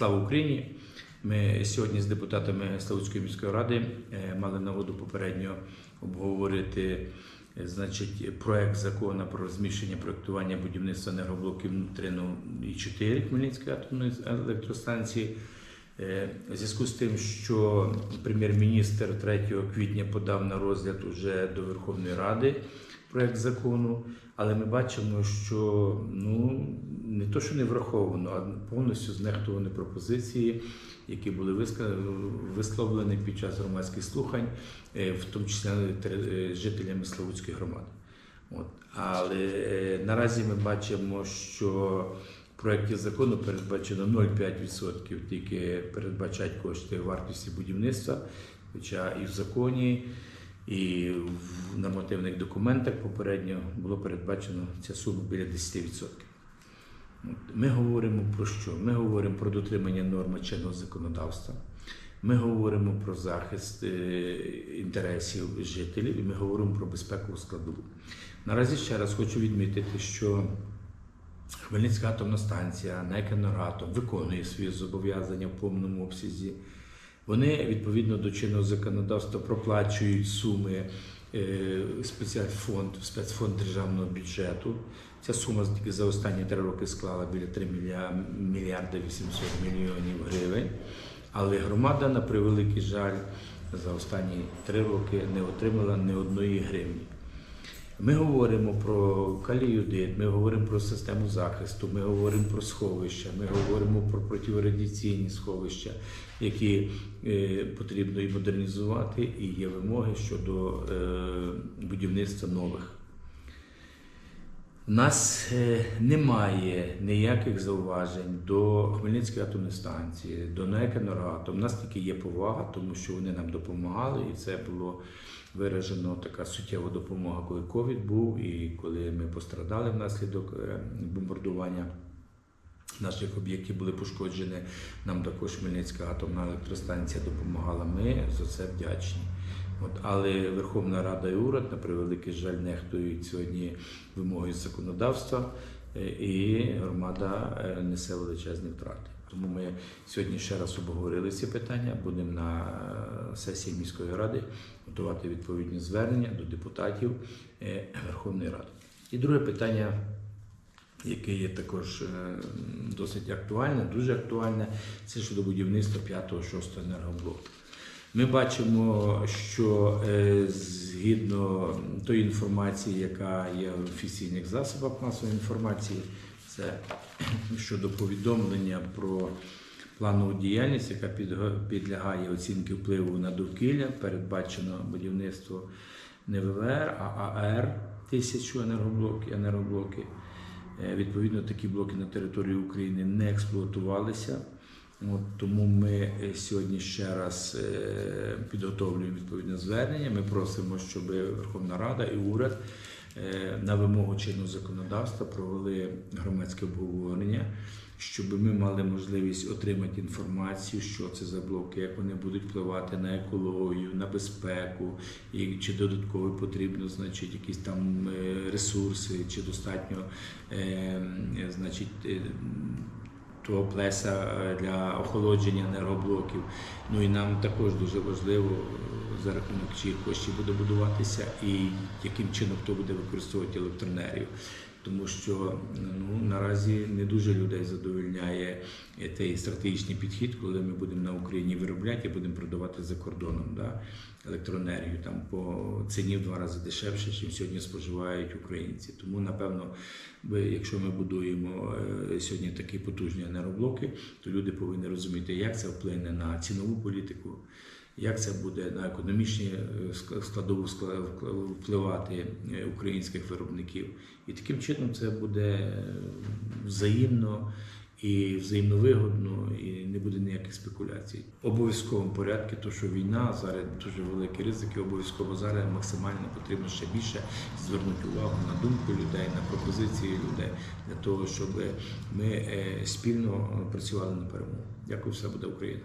Слава Україні! Ми сьогодні з депутатами Славутської міської ради е, мали нагоду попередньо обговорити е, значить, проект закону про розміщення проектування будівництва енергоблоків Нутрину і 4 Хмельницької атомної електростанції. Е, В зв'язку з тим, що прем'єр-міністр 3 квітня подав на розгляд уже до Верховної Ради проект закону, але ми бачимо, що ну то, що не враховано, а повністю знехтувані пропозиції, які були висловлені під час громадських слухань, е, в тому числі е, жителями Славутської громади. От. Але е, наразі ми бачимо, що в проєкті закону передбачено 0,5% тільки передбачать кошти вартості будівництва, хоча і в законі, і в нормативних документах попередньо було передбачено ця сума біля 10%. Ми говоримо про що? Ми говоримо про дотримання норми чинного законодавства. Ми говоримо про захист е, інтересів жителів і ми говоримо про безпекову складову. Наразі ще раз хочу відмітити, що Хмельницька атомна станція, НЕК «Енергоатом» виконує свої зобов'язання в повному обсязі. Вони відповідно до чинного законодавства проплачують суми е, спецфонд, спецфонд державного бюджету. Ця сума тільки за останні три роки склала біля 3 мільярди мільярда 800 мільйонів гривень. Але громада, на превеликий жаль, за останні три роки не отримала ні одної гривні. Ми говоримо про каліюдит, ми говоримо про систему захисту, ми говоримо про сховища, ми говоримо про протирадіаційні сховища, які е, потрібно і модернізувати, і є вимоги щодо е, будівництва нових. У нас е, немає ніяких зауважень до Хмельницької атомної станції, до НЕК «Енергоатом». У нас тільки є повага, тому що вони нам допомагали, і це було виражено така суттєва допомога, коли ковід був, і коли ми пострадали внаслідок е, бомбардування. Наших об'єктів були пошкоджені. Нам також Хмельницька атомна електростанція допомагала. Ми за це вдячні. От, але Верховна Рада і уряд, на превеликий жаль, нехтують сьогодні вимоги законодавства, е, і громада е, несе величезні втрати. Тому ми сьогодні ще раз обговорили ці питання. Будемо на е, сесії міської ради готувати відповідні звернення до депутатів Верховної Ради. І друге питання яке є також досить актуальне, дуже актуальне, це щодо будівництва 5-6 енергоблоку. Ми бачимо, що е, згідно тої інформації, яка є в офіційних засобах масової інформації, це щодо повідомлення про планову діяльність, яка підлягає оцінки впливу на довкілля, передбачено будівництво не ВВР, а АР тисячу енергоблоки, енергоблоки. Е, Відповідно, такі блоки на території України не експлуатувалися. От, тому ми е, сьогодні ще раз е, підготовлюємо відповідне звернення. Ми просимо, щоб Верховна Рада і уряд е, на вимогу чинного законодавства провели громадське обговорення, щоб ми мали можливість отримати інформацію, що це за блоки, як вони будуть впливати на екологію, на безпеку, і чи додатково потрібно, значить, якісь там ресурси, чи достатньо, значить. Того плеса е, для охолодження енергоблоків. Ну і нам також дуже важливо, е, за рахунок чиїх коштів буде будуватися і яким чином хто буде використовувати електроенергію. Тому що ну, наразі не дуже людей задовольняє той стратегічний підхід, коли ми будемо на Україні виробляти і будемо продавати за кордоном да, електроенергію там по ціні в два рази дешевше, ніж сьогодні споживають українці. Тому, напевно, якщо ми будуємо е, сьогодні такі потужні енергоблоки, то люди повинні розуміти, як це вплине на цінову політику, як це буде на економічні е, ск- складову впливати е, українських виробників. І таким чином це буде е, взаємно і взаємно вигодно, і не буде ніяких спекуляцій. В обов'язковому порядку, то що війна зараз дуже великі ризики, обов'язково зараз максимально потрібно ще більше звернути увагу на думку людей, на пропозиції людей для того, щоб ми спільно працювали на перемогу. Дякую, все буде Україна.